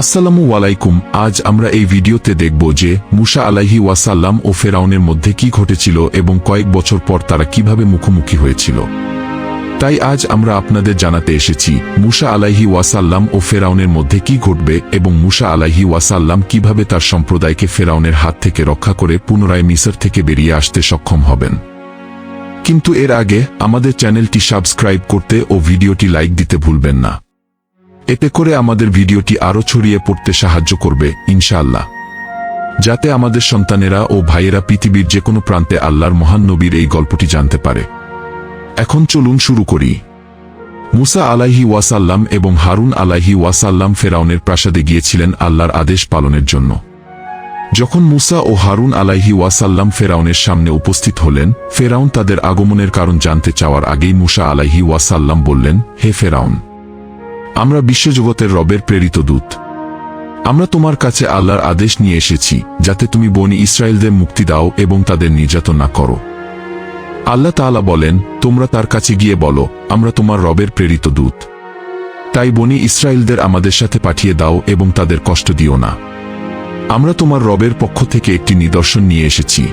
আসসালামু আলাইকুম, আজ আমরা এই ভিডিওতে দেখব যে মুসা আলাহি ওয়াসাল্লাম ও ফেরাউনের মধ্যে কি ঘটেছিল এবং কয়েক বছর পর তারা কীভাবে মুখোমুখি হয়েছিল। তাই আজ আমরা আপনাদের জানাতে এসেছি, মুসা আলাহি ওয়াসাল্লাম ও ফেরাউনের মধ্যে কি ঘটবে এবং মুসা আলাহি ওয়াসাল্লাম কীভাবে তার সম্প্রদায়কে ফেরাউনের হাত থেকে রক্ষা করে পুনরায় মিসর থেকে বেরিয়ে আসতে সক্ষম হবেন। কিন্তু এর আগে আমাদের চ্যানেলটি সাবস্ক্রাইব করতে ও ভিডিওটি লাইক দিতে ভুলবেন না। এতে করে আমাদের ভিডিওটি আরও ছড়িয়ে পড়তে সাহায্য করবে, ইনশাআল্লাহ। যাতে আমাদের সন্তানেরা ও ভাইয়েরা পৃথিবীর যে কোনো প্রান্তে আল্লাহর মহান নবীর এই গল্পটি জানতে পারে। এখন চলুন শুরু করি। মুসা আলাহি ওয়াসাল্লাম এবং হারুন আলাহি ওয়াসাল্লাম ফেরাউনের প্রাসাদে গিয়েছিলেন আল্লাহর আদেশ পালনের জন্য। যখন মুসা ও হারুন আলাহি ওয়াসাল্লাম ফেরাউনের সামনে উপস্থিত হলেন, ফেরাউন তাদের আগমনের কারণ জানতে চাওয়ার আগেই মুসা আলাহি ওয়াসাল্লাম বললেন, হে ফেরাউন আমরা বিশ্বজগতের রবের প্রেরিত দূত। আমরা তোমার কাছে আল্লাহর আদেশ নিয়ে এসেছি, যাতে তুমি বনি ইসরায়েলদের মুক্তি দাও এবং তাদের নির্যাতন না করো। আল্লাহ তাআলা বলেন, তোমরা তার কাছে গিয়ে বলো, আমরা তোমার রবের প্রেরিত দূত। তাই বনি ইসরায়েলদের আমাদের সাথে পাঠিয়ে দাও এবং তাদের কষ্ট দিও না। আমরা তোমার রবের পক্ষ থেকে একটি নিদর্শন নিয়ে এসেছি।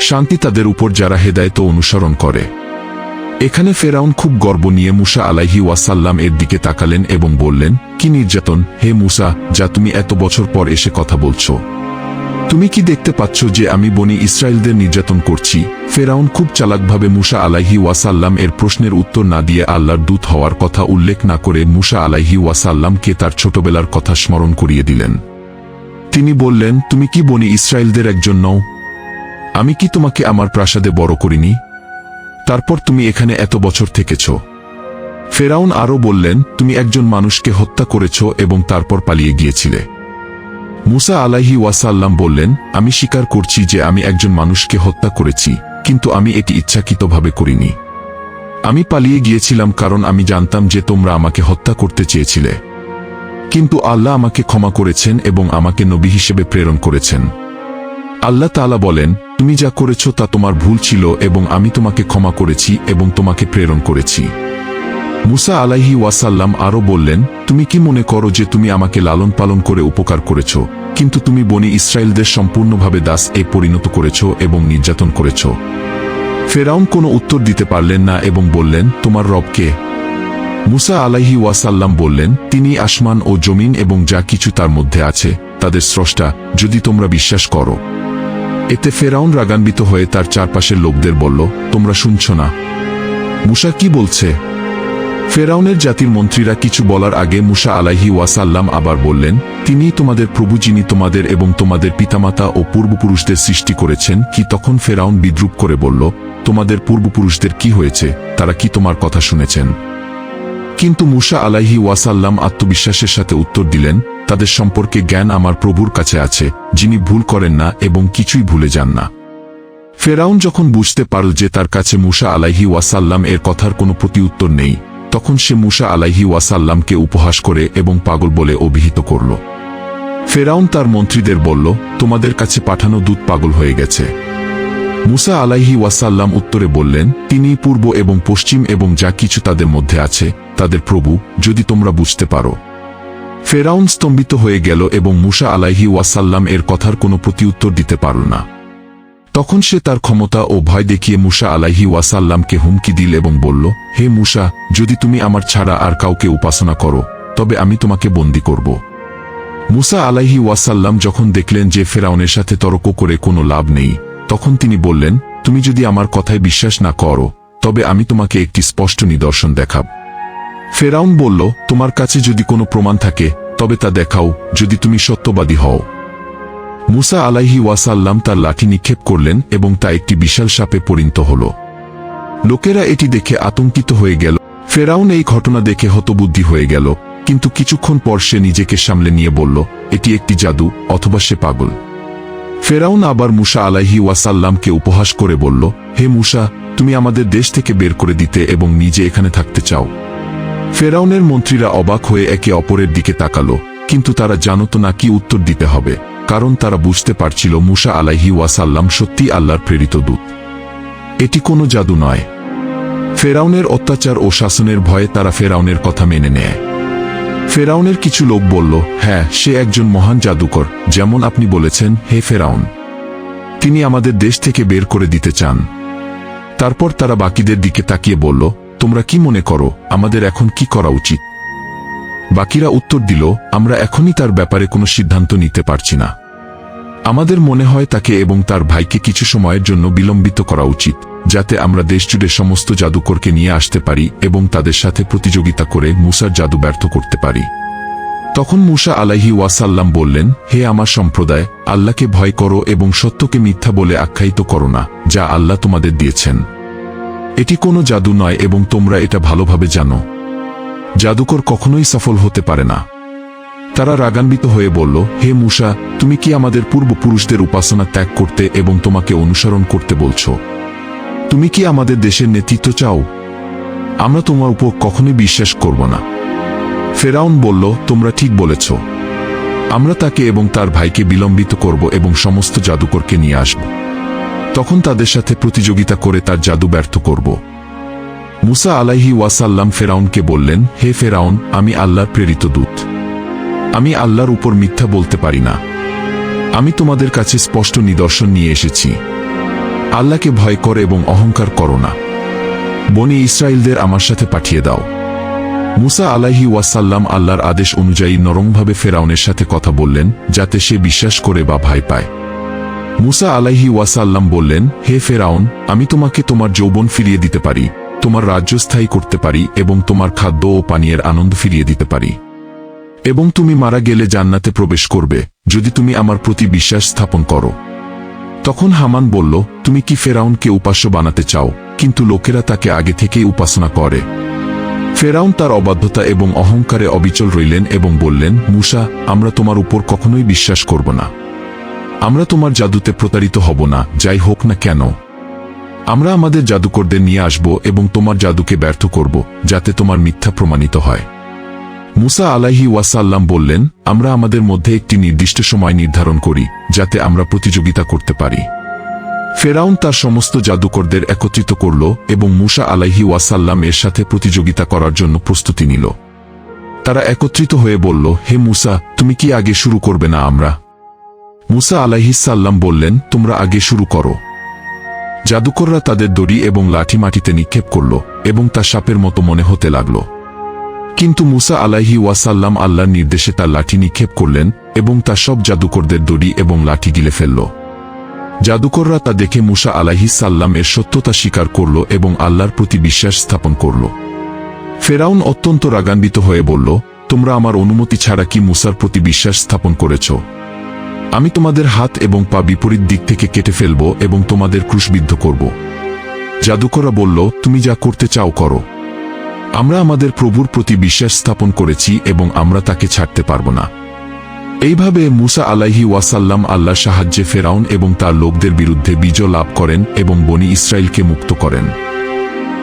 শান্তি তাদের উপর যারা হেদায়ত অনুসরণ করে। এখানে ফেরাউন খুব গর্ব নিয়ে মুসা আলাইহি ওয়াসাল্লাম এর দিকে তাকালেন এবং বললেন, কি নির্যাতন? হে মুসা, যা তুমি এত বছর পর এসে কথা বলছো। তুমি কি দেখতে পাচ্ছ যে আমি বনি ইসরায়েলদের নির্যাতন করছি? ফেরাউন খুব চালাকভাবে মুসা আলাইহি ওয়াসাল্লাম এর প্রশ্নের উত্তর না দিয়ে আল্লাহর দূত হওয়ার কথা উল্লেখ না করে মুসা আলাইহি ওয়াসাল্লামকে তার ছোটবেলার কথা স্মরণ করিয়ে দিলেন। তিনি বললেন, তুমি কি বনি ইসরায়েলদের একজন নও? আমি কি তোমাকে আমার প্রাসাদে বড় করিনি? তারপর তুমি এখানে এত বছর থেকেছ। ফেরাউন আরও বললেন, তুমি একজন মানুষকে হত্যা করেছ এবং তারপর পালিয়ে গিয়েছিলে। মুসা আলাহি ওয়াসাল্লাম বললেন, আমি স্বীকার করছি যে আমি একজন মানুষকে হত্যা করেছি, কিন্তু আমি এটি ইচ্ছাকৃতভাবে করিনি। আমি পালিয়ে গিয়েছিলাম কারণ আমি জানতাম যে তোমরা আমাকে হত্যা করতে চেয়েছিলে। কিন্তু আল্লাহ আমাকে ক্ষমা করেছেন এবং আমাকে নবী হিসেবে প্রেরণ করেছেন। আল্লাহ তাআলা বলেন, তুমি যা করেছ তা তোমার ভুল ছিল এবং আমি তোমাকে ক্ষমা করেছি এবং তোমাকে প্রেরণ করেছি। মুসা আলাইহি ওয়াসাল্লাম আরও বললেন, তুমি কি মনে করো যে তুমি আমাকে লালন পালন করে উপকার করেছ? কিন্তু তুমি বনি ইসরায়েলদের সম্পূর্ণভাবে দাস এ পরিণত করেছ এবং নির্যাতন করেছ। ফেরাউন কোনো উত্তর দিতে পারলেন না এবং বললেন, তোমার রবকে মুসা আলাইহি ওয়াসাল্লাম বললেন, তিনি আসমান ও জমিন এবং যা কিছু তার মধ্যে আছে, তাদের স্রষ্টা, যদি তোমরা বিশ্বাস করো। এতে ফেরাউন রাগান্বিত হয়ে তার চারপাশের লোকদের বলল, তোমরা শুনছ না। মুসা কি বলছে? ফেরাউনের জাতির মন্ত্রীরা কিছু বলার আগে মুসা আলাইহি ওয়াসাল্লাম আবার বললেন, তিনিই তোমাদের প্রভু যিনি তোমাদের এবং তোমাদের পিতামাতা ও পূর্বপুরুষদের সৃষ্টি করেছেন। কি তখন ফেরাউন বিদ্রুপ করে বলল, তোমাদের পূর্বপুরুষদের কি হয়েছে? তারা কি তোমার কথা শুনেছেন? কিন্তু মুসা আলাইহি ওয়াসাল্লাম আত্মবিশ্বাসের সাথে উত্তর দিলেন তাদের সম্পর্কে জ্ঞান আমার প্রভুর কাছে আছে, যিনি ভুল করেন না এবং কিছুই ভুলে যান না। ফেরাউন যখন বুঝতে পারল যে তার কাছে মুসা আলাইহি ওয়াসাল্লাম এর কথার কোনো প্রতিউত্তর নেই, তখন সে মুসা আলাইহি ওয়াসাল্লামকে উপহাস করে এবং পাগল বলে অভিহিত করল। ফেরাউন তার মন্ত্রীদের বলল, তোমাদের কাছে পাঠানো দূত পাগল হয়ে গেছে। মুসা আলাইহি ওয়াসাল্লাম উত্তরে বললেন, তিনি পূর্ব এবং পশ্চিম এবং যা কিছু তাদের মধ্যে আছে, তাদের প্রভু, যদি তোমরা বুঝতে পারো। ফেরাউন স্তম্ভিত হয়ে গেল এবং মুসা আলাইহি ওয়াসাল্লাম এর কথার কোনো প্রতিউত্তর দিতে পারল না। তখন সে তার ক্ষমতা ও ভয় দেখিয়ে মুসা আলাইহি ওয়াসাল্লামকে হুমকি দিল এবং বলল, হে মুসা, যদি তুমি আমার ছাড়া আর কাউকে উপাসনা করো, তবে আমি তোমাকে বন্দি করব। মুসা আলাইহি ওয়াসাল্লাম যখন দেখলেন যে ফেরাউনের সাথে তর্ক করে কোনো লাভ নেই, তখন তিনি বললেন, তুমি যদি আমার কথায় বিশ্বাস না করো, তবে আমি তোমাকে একটি স্পষ্ট নিদর্শন দেখাব। ফেরাউন বলল, তোমার কাছে যদি কোনো প্রমাণ থাকে, তবে তা দেখাও, যদি তুমি সত্যবাদী হও। মুসা আলাইহি ওয়াসাল্লাম তার লাঠি নিক্ষেপ করলেন এবং তা একটি বিশাল সাপে পরিণত হল। লোকেরা এটি দেখে আতঙ্কিত হয়ে গেল। ফেরাউন এই ঘটনা দেখে হতবুদ্ধি হয়ে গেল, কিন্তু কিছুক্ষণ পর সে নিজেকে সামলে নিয়ে বলল, এটি একটি জাদু, অথবা সে পাগল। ফেরাউন আবার মুসা আলাইহি ওয়াসাল্লামকে উপহাস করে বলল, হে মুসা, তুমি আমাদের দেশ থেকে বের করে দিতে এবং নিজে এখানে থাকতে চাও। ফেরাউনের মন্ত্রীরা অবাক হয়ে একে অপরের দিকে তাকালো, কিন্তু তারা জানত না কি উত্তর দিতে হবে, কারণ তারা বুঝতে পারছিল মুসা আলাইহি ওয়াসাল্লাম সত্যি আল্লাহর প্রেরিত দূত। এটি কোনো জাদু নয়। ফেরাউনের অত্যাচার ও শাসনের ভয়ে তারা ফেরাউনের কথা মেনে নেয়। ফেরাউনের কিছু লোক বলল হ্যাঁ সে একজন মহান জাদুকর, যেমন আপনি বলেছেন, হে ফেরাউন। তিনি আমাদের দেশ থেকে বের করে দিতে চান। তারপর তারা বাকিদের দিকে তাকিয়ে বলল তোমরা কি মনে করো, আমাদের এখন কি করা উচিত? বাকিরা উত্তর দিল, আমরা এখনই তার ব্যাপারে কোনো সিদ্ধান্ত নিতে পারছি না। আমাদের মনে হয় তাকে এবং তার ভাইকে কিছু সময়ের জন্য বিলম্বিত করা উচিত, যাতে আমরা দেশজুড়ে সমস্ত জাদুকরকে নিয়ে আসতে পারি এবং তাদের সাথে প্রতিযোগিতা করে মুসার জাদু ব্যর্থ করতে পারি। তখন মুসা আলাহি ওয়াসাল্লাম বললেন, হে আমার সম্প্রদায়, আল্লাহকে ভয় করো এবং সত্যকে মিথ্যা বলে আখ্যায়িত করো না, যা আল্লাহ তোমাদের দিয়েছেন। এটি কোনো জাদু নয় এবং তোমরা এটা ভালোভাবে জানো। জাদুকর কখনোই সফল হতে পারে না। তারা রাগান্বিত হয়ে বলল, হে মুসা, তুমি কি আমাদের পূর্বপুরুষদের উপাসনা ত্যাগ করতে এবং তোমাকে অনুসরণ করতে বলছো? তুমি কি আমাদের দেশের নেতৃত্ব চাও? আমরা তোমার উপর কখনোই বিশ্বাস করব না। ফেরাউন বলল, তোমরা ঠিক বলেছ। আমরা তাকে এবং তার ভাইকে বিলম্বিত করব এবং সমস্ত জাদুকরকে নিয়ে আসব। তখন তাদের সাথে প্রতিযোগিতা করে তার জাদু ব্যর্থ করব। মুসা আলাইহি ওয়াসাল্লাম ফেরাউনকে বললেন, হে ফেরাউন, আমি আল্লাহর প্রেরিত দূত। আমি আল্লাহর উপর মিথ্যা বলতে পারি না। আমি তোমাদের কাছে স্পষ্ট নিদর্শন নিয়ে এসেছি। আল্লাহকে ভয় করে এবং অহংকার করো না। বনি ইসরায়েলদের আমার সাথে পাঠিয়ে দাও। মুসা আলাহি ওয়াসাল্লাম আল্লাহর আদেশ অনুযায়ী নরমভাবে ফেরাউনের সাথে কথা বললেন, যাতে সে বিশ্বাস করে বা ভয় পায়। মুসা আলাইহি ওয়াসাল্লাম বললেন, হে ফেরাউন, আমি তোমাকে তোমার যৌবন ফিরিয়ে দিতে পারি, তোমার রাজ্য স্থায়ী করতে পারি এবং তোমার খাদ্য ও পানীয়ের আনন্দ ফিরিয়ে দিতে পারি। এবং তুমি মারা গেলে জান্নাতে প্রবেশ করবে, যদি তুমি আমার প্রতি বিশ্বাস স্থাপন করো। তখন হামান বলল, তুমি কি ফেরাউনকে উপাস্য বানাতে চাও, কিন্তু লোকেরা তাকে আগে থেকেই উপাসনা করে? ফেরাউন তার অবাধ্যতা এবং অহংকারে অবিচল রইলেন এবং বললেন, মুসা, আমরা তোমার উপর কখনোই বিশ্বাস করব না। আমরা তোমার জাদুতে প্রতারিত হব না, যাই হোক না কেন। আমরা আমাদের জাদুকরদের নিয়ে আসব এবং তোমার জাদুকে ব্যর্থ করব, যাতে তোমার মিথ্যা প্রমাণিত হয়। মুসা আলাহি ওয়াসাল্লাম বললেন, আমরা আমাদের মধ্যে একটি নির্দিষ্ট সময় নির্ধারণ করি, যাতে আমরা প্রতিযোগিতা করতে পারি। ফেরাউন তার সমস্ত জাদুকরদের একত্রিত করল এবং মুসা আলাইহি ওয়াসাল্লাম এর সাথে প্রতিযোগিতা করার জন্য প্রস্তুতি নিল। তারা একত্রিত হয়ে বলল, হে মুসা, তুমি কি আগে শুরু করবে না আমরা? মুসা আলাইহিসাল্লাম বললেন, তোমরা আগে শুরু করো। জাদুকররা তাদের দড়ি এবং লাঠি মাটিতে নিক্ষেপ করল এবং তা সাপের মতো মনে হতে লাগল। কিন্তু মুসা আলাইহি ওয়াসাল্লাম আল্লাহর নির্দেশে তার লাঠি নিক্ষেপ করলেন এবং তা সব জাদুকরদের দড়ি এবং লাঠি গিলে ফেলল। জাদুকররা তা দেখে মুসা আলাহি সাল্লাম এর সত্যতা স্বীকার করল এবং আল্লাহর প্রতি বিশ্বাস স্থাপন করল। ফেরাউন অত্যন্ত রাগান্বিত হয়ে বলল, তোমরা আমার অনুমতি ছাড়া কি মুসার প্রতি বিশ্বাস স্থাপন করেছ? আমি তোমাদের হাত এবং পা বিপরীত দিক থেকে কেটে ফেলব এবং তোমাদের ক্রুশবিদ্ধ করব। জাদুকররা বলল, তুমি যা করতে চাও করো। আমরা আমাদের প্রভুর প্রতি বিশ্বাস স্থাপন করেছি এবং আমরা তাকে ছাড়তে পারব না। এইভাবে মুসা আলাইহি ওয়াসাল্লাম আল্লাহর সাহায্যে ফেরাউন এবং তার লোকদের বিরুদ্ধে বিজয় লাভ করেন এবং বনি ইসরায়েলকে মুক্ত করেন।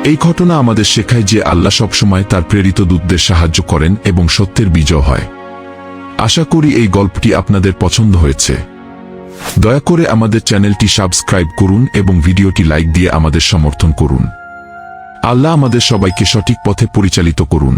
এই ঘটনা আমাদের শেখায় যে আল্লাহ সবসময় তার প্রেরিত দূতদের সাহায্য করেন এবং সত্যের বিজয় হয়। আশা করি এই গল্পটি আপনাদের পছন্দ হয়েছে। দয়া করে আমাদের চ্যানেলটি সাবস্ক্রাইব করুন এবং ভিডিওটি লাইক দিয়ে আমাদের সমর্থন করুন। আল্লাহ আমাদের সবাইকে সঠিক পথে পরিচালিত করুন।